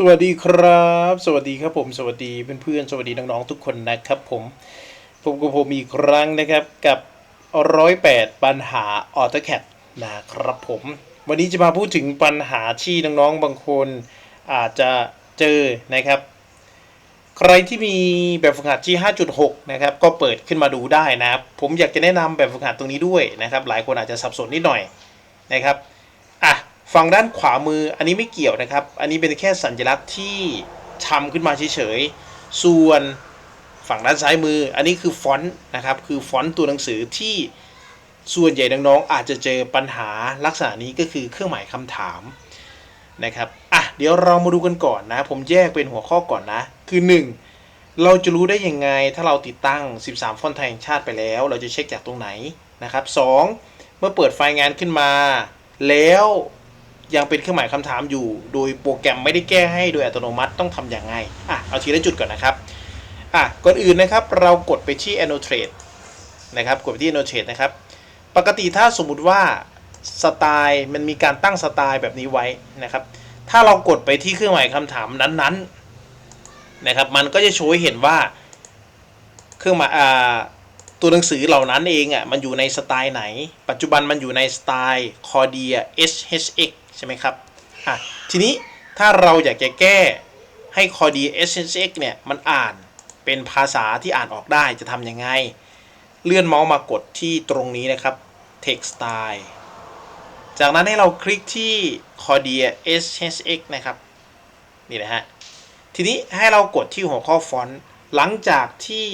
สวัสดีครับ สวัสดีครับผม สวัสดีเพื่อนๆ สวัสดีน้องๆทุกคนนะครับผมพบกับผมอีกครั้งนะครับกับร้อยแปดปัญหาออโตแคดนะครับผม วันนี้จะมาพูดถึงปัญหาที่น้องๆบางคนอาจจะเจอนะครับ ใครที่มีแบบฝึกหัดที่ 5.6 นะครับ ก็เปิดขึ้นมาดูได้นะครับ ผมอยากจะแนะนำแบบฝึกหัดตรงนี้ด้วยนะครับ หลายคนอาจจะสับสนนิดหน่อยนะครับ ฝั่งด้านขวามืออันนี้ไม่เกี่ยวนะครับ อันนี้เป็นแค่สัญลักษณ์ที่ทำขึ้นมาเฉยๆ ส่วนฝั่งด้านซ้ายมือ อันนี้คือฟอนต์นะครับ คือฟอนต์ตัวหนังสือที่ส่วนใหญ่น้องๆอาจจะเจอปัญหาลักษณะนี้ก็คือเครื่องหมายคำถามนะครับอะเดี๋ยวเรามาดูกันก่อนนะ ผมแยกเป็นหัวข้อก่อนนะ คือ 1 เราจะรู้ได้ยังไงถ้าเราติดตั้ง 13 ฟอนต์ไทยแห่งชาติไปแล้ว เราจะเช็คจากตรงไหนนะครับ 2 เมื่อเปิดไฟล์งานขึ้นมา แล้ว ยังเป็นเครื่องหมายคำถามอยู่ โดยโปรแกรมไม่ได้แก้ให้โดยอัตโนมัติต้องทำอย่างไงอะเอาทีละจุดก่อนนะครับอะก่อนอื่นนะครับเรากดไปที่ annotate นะครับกดไปที่ annotate นะครับ ปกติถ้าสมมุติว่าสไตล์มันมีการตั้งสไตล์แบบนี้ไว้นะครับ ถ้าเรากดไปที่เครื่องหมายคำถามนั้นๆนะครับ มันก็จะโชว์ให้เห็นว่าเครื่องหมายอ่า ตัวหนังสือเหล่านั้นเองอะมันอยู่ในสไตล์ไหน ปัจจุบันมันอยู่ในสไตล์ Cordia SHX ใช่ไหมครับอะทีนี้ถ้าเราอยากจะแก้ให้ Cordia SHX เนี่ยมันอ่านเป็นภาษาที่อ่านออกได้จะทำยังไง เลื่อนเมาส์มากดที่ตรงนี้นะครับ Text Style จากนั้นให้เราคลิกที่ Cordia SHX นะครับ นี่นะฮะ ทีนี้ให้เรากดที่หัวข้อฟอนต์ หลังจากที่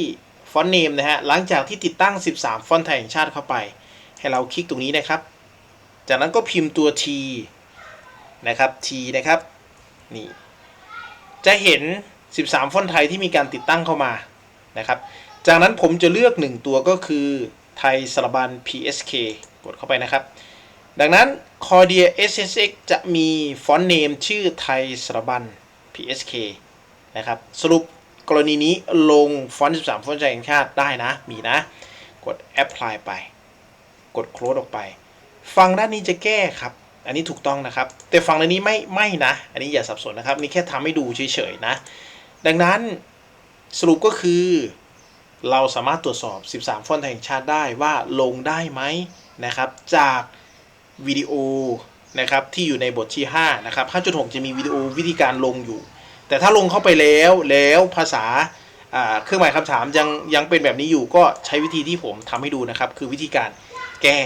ฟอนต์เนมนะฮะหลังจากที่ติดตั้ง 13 ฟอนต์ไทยแห่งชาติเข้าไป ให้เราคลิกตรงนี้นะครับ จากนั้นก็พิมพ์ตัว T นะครับ T นะครับนี่จะเห็น 13 ฟอนต์ไทยที่มีการติดตั้งเข้ามานะครับ จากนั้นผมจะเลือก 1 ตัวก็คือไทยสระบัน PSK กดเข้าไปนะครับ ดังนั้น Cordia SSX จะมีฟอนต์เนมชื่อไทยสระบัน PSK นะครับ สรุป รณีนี้ลงฟอนต์ 13 ฟอนต์ใจแห่งชาติได้นะ มีนะ กด apply ไป กด close ออกไปฝั่งด้านนี้จะแก้ครับ อันนี้ถูกต้องนะครับ แต่ฝั่งด้านนี้ไม่ไม่นะ อันนี้อย่าสับสนนะครับ นี่แค่ทำให้ดูเฉยๆนะ ดังนั้นสรุปก็คือ เราสามารถตรวจสอบ 13 ฟอนต์แห่งชาติได้ว่าลงได้ไหมนะครับ จากวิดีโอนะครับที่อยู่ในบทที่ 5 นะครับ 5.6 จะมีวิดีโอวิธีการลงอยู่ แต่ถ้าลงเข้าไปแล้วแล้วภาษาเครื่องหมายคำถามยังยังเป็นแบบนี้อยู่ก็ใช้วิธีที่ผมทำให้ดูนะครับ คือวิธีการแก้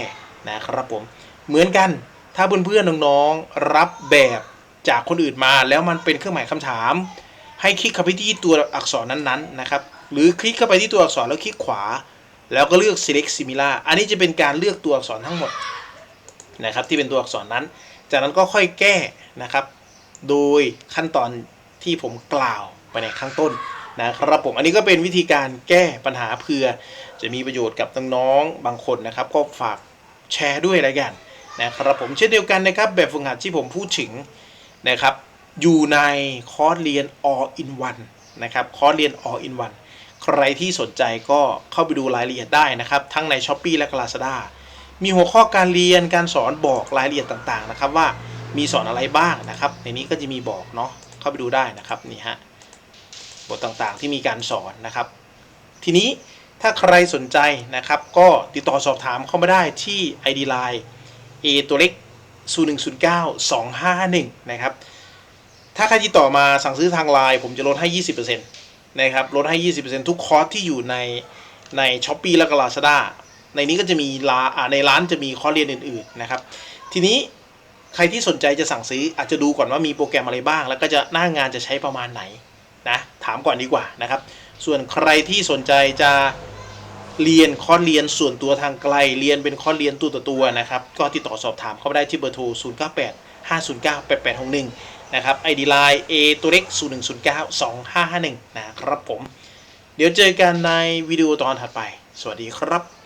นะครับผมเหมือนกันถ้าเพื่อนๆน้องๆรับแบบจากคนอื่นมา แล้วมันเป็นเครื่องหมายคำถาม ให้คลิกเข้าไปที่ตัวอักษรนั้นๆนะครับหรือคลิกเข้าไปที่ตัวอักษรแล้วคลิกขวา แล้วก็เลือก select similar อันนี้จะเป็นการเลือกตัวอักษรทั้งหมดนะครับที่เป็นตัวอักษรนั้น จากนั้นก็ค่อยแก้นะครับ โดยขั้นตอน ที่ผมกล่าวไปในข้างต้นนะครับผมอันนี้ก็เป็นวิธีการแก้ปัญหาเพื่อ จะมีประโยชน์กับน้องๆบางคนนะครับ ก็ฝากแชร์ด้วยอะไรกันนะครับผมเช่นเดียวกันนะครับ แบบฝึกหัดที่ผมพูดถึงนะครับ อยู่ในคอร์สเรียน all in one นะครับคอร์สเรียน all in one ใครที่สนใจก็เข้าไปดูรายละเอียดได้นะครับ ทั้งใน s h อ p e e และ Lazada มีหัวข้อการเรียนการสอนบอกรายละเอียดต่างๆนะครับว่ามีสอนอะไรบ้างนะครับ ในนี้ก็จะมีบอกเนาะ เข้าไปดูได้นะครับนี่ฮะบทต่างๆที่มีการสอนนะครับ ทีนี้ถ้าใครสนใจนะครับ ก็ติดต่อสอบถามเข้ามาได้ที่ ID Line A ตัวเล็ก0109 251นะครับถ้าใครติดต่อมาสั่งซื้อทางไลน์ผมจะลดให้ 20%นะครับลดให้ 20%ทุกคอร์สที่อยู่ในใน s h อ p e e และก็ Lazada ในนี้ก็จะมีลาในร้านจะมีคอร์สเรียนอื่น ๆนะครับ ทีนี้ ใครที่สนใจจะสั่งซื้ออาจจะดูก่อนว่ามีโปรแกรมอะไรบ้าง แล้วก็จะหน้างานจะใช้ประมาณไหนนะถามก่อนดีกว่านะครับ ส่วนใครที่สนใจจะเรียนคอร์สเรียนส่วนตัวทางไกลเรียนเป็นคอร์สเรียนตัวต่อตัวนะครับ ก็ติดต่อสอบถามเข้ามาได้ที่เบอร์โทร 0 9 8 5 0 9 8 8 6 1 นะครับ ID Line A ตัวเล็ก 0 1 0 9 2 5 5 1 นะครับผม เดี๋ยวเจอกันในวิดีโอตอนถัดไป สวัสดีครับ